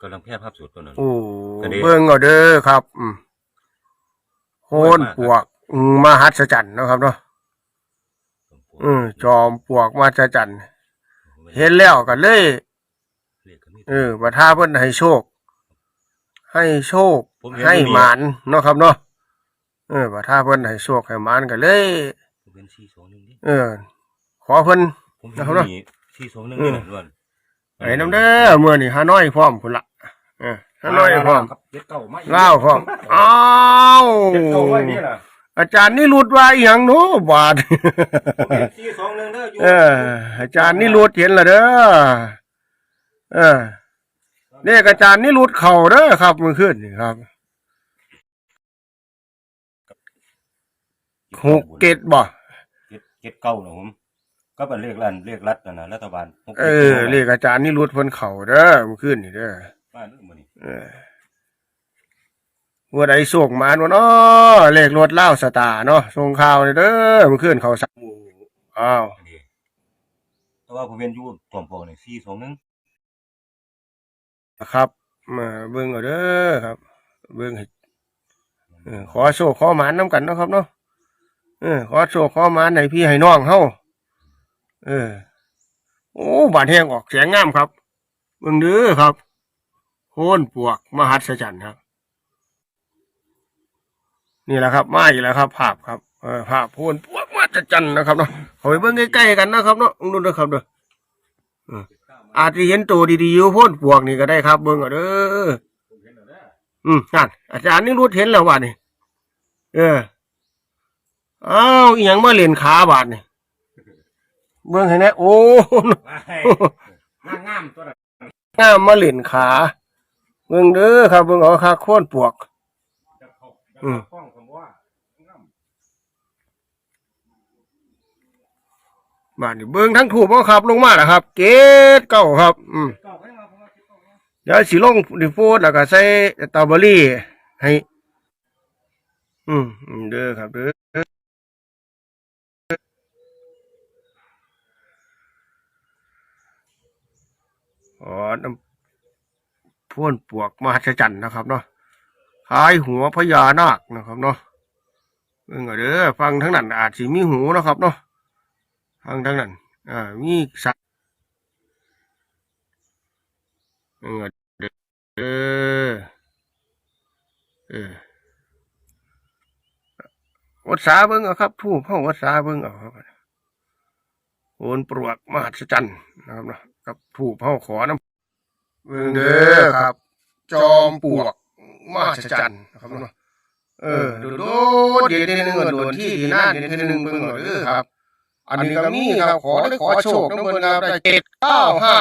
กำลังแพร่ภาพสูตรตัวนั้น โอ้ก็ดี เบิ่งเอาเด้อครับ อืมโหนปวกอืมมหัศจรรย์เนาะครับเนาะอืมจอมปวกมหัศจรรย์เห็นแล้วก็เลยเรียกกันนี่เออประทาเพิ่นให้โชค ให้โชค ผมเห็นให้อยู่นี่หมานเนาะครับเนาะเออประทาเพิ่นให้โชคให้หมานก็เลย ผมเป็นสี่สองหนึ่งดิเออ ขอเพิ่น ผมเห็นนะครับอยู่เนาะนี่สี่สองหนึ่งนี่แหละล้วน ไอ้น้ำเด้อเมื่อนี่ฮานอยพร้อมพุ่นละเออ ฮานอยพร้อมครับเจ็ดเก้ามาอีกลาวพร้อมอ้าวเจ็ดเก้าไว้นี่ล่ะอาจารย์นี่รุดว่าอหย่างโน้บาด ผมเห็นสี่สองหนึ่งเด้ออยู่เออ อาจารย์นี่รุดเห็นและเด้อเออเนี่อาจารย์นี่รุดเข่าเด้อครับเมื่อคืนนี่ครับหกเกตบ่เจ็ดเจ็ดเก้านะผม ก็เป็นเลขรันเลขรัฐนะนะรัฐบาลหกเอจ็ดอก้า เรียกอาจารย์นี่รุดเพิ่นเข่าเด้อเมื่อคืนนี่เด้อ บ้านนู้นบ่นี่เออว่าใดโศกมานวะเนาะเลขรถเล่าวสตาร์เนาะส่งข่าวนี่เด้อเมื่อคืนเขาสักหมู่อ้าวอันนี้แต่ว่าผมเป็นอยู่กล่อมโปนี่สี่สองหนึ่งครับมาเบิ่งเอาเด้อครับ เบิ่งให้เออขอโชคขอหมานน้ำกันเนาะครับเนาะเออขอโชคขอหมานให้พี่ให้น้องเฮาเออ โอ้บาดแห้งออกเสียงงามครับเบิ่งเด้อครับ โคนปวกมหัศจรรย์ครับ นี่แหละครับมาอีกแล้วครับ ภาพครับเออภาพโคนปวกมหัศจรรย์นะครับเนาะเอาไปเบิ่งใกล้ๆกันนะครับเนาะดูนะครับเด้อเอออาจจะเห็นตัวดีๆอยู่โพ่นปวกนี่ก็ได้ครับ เบิ่งเอาเด้อผมเห็นแล้วนะอืมนั่นอาจารย์นี่รู้เห็นแล้วว่านี่เอออ้าวอีหยังมาเล่นขาบาดนี่เบิ่งให้แน่โอ้งามงามตัวนั้นงามมาเล่นขา เบิ่งเด้อครับเบิ่งเอาคาโค่นปวกจะเข้าจะอืมเข้าห้องคำว่างามบาดนี่เบิ่งทั้งถูกบ่ครับ ลงมาแล้วครับ เกตเก้าครับ อืมเก้าให้มาผมว่าเจ็ดเก้านะเดี๋ยวสิลงดิโฟดแล้วก็ใส่สตรอเบอรี่ให้ อืมอืมเด้อครับเด้ออ๋อน้ำ พ่นปวกมหัศจรรย์นะครับเนาะคล้ายหัวพญานาคนะครับเนาะเบิ่งเอเด้อฟังทั้งนั้นอาจสิมีหูนะครับเนาะฟังทั้งนั้นอ่ามีสัตว์เบิ่งเอเด้อเออออวัดสาเบิ่งเอาครับผู้พ่อวัดสาเบิ่งเอาครับโอนปลวกมหัศจรรย์นะครับเนาะกับผู้พ่อขอน้ำ เบิ่งเด้อครับ จอมปลวกมหัศจรรย์นะครับเนาะเออโดดเดี๋ยวเดี๋ยวหนึงโดดที่ดีนะเดี๋ยวเดี๋ยวหนึงเบิ่งเอาเด้อครับ อันนี้ก็มีครับขอได้ขอโชคน้ำเบิ่งครับได้เจ็ดเก้าห้า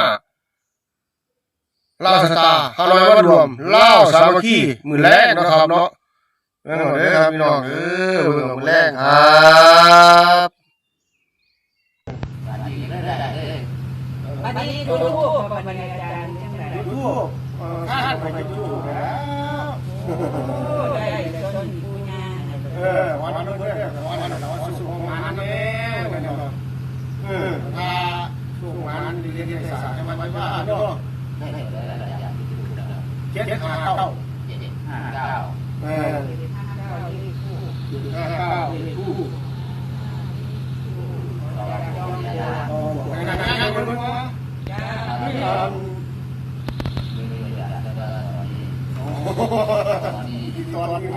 ลาสตาฮานอยวัดรวมเล่าสามัคคีมือแรกนะครับเนาะเออเด้อครับพี่น้องเออเบิ่งมือแรกครับ อันนี้ดูทูบปัญญาจารย์จังไดทูบข้าไปทูบแล้วได้ต้นปูญาเออวันนั้นเด้อวันนั้นวันสุขงานเด้อเออถ้าสุขงานดีเรียนศาสตร์จะมาไว้ว่าเนาะเจ็ดห้าเก้าเออห้าเก้าทูบไหนๆๆๆเบิ่งว่า ตอนนี้